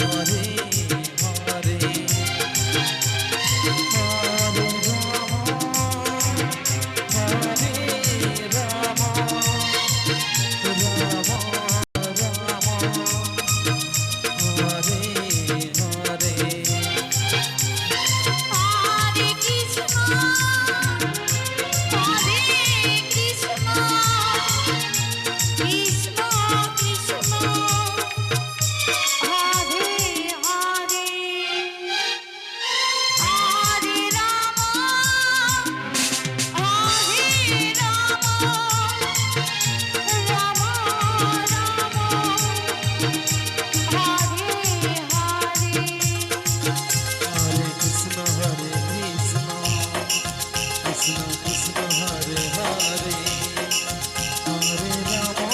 Hare Hare Hare love.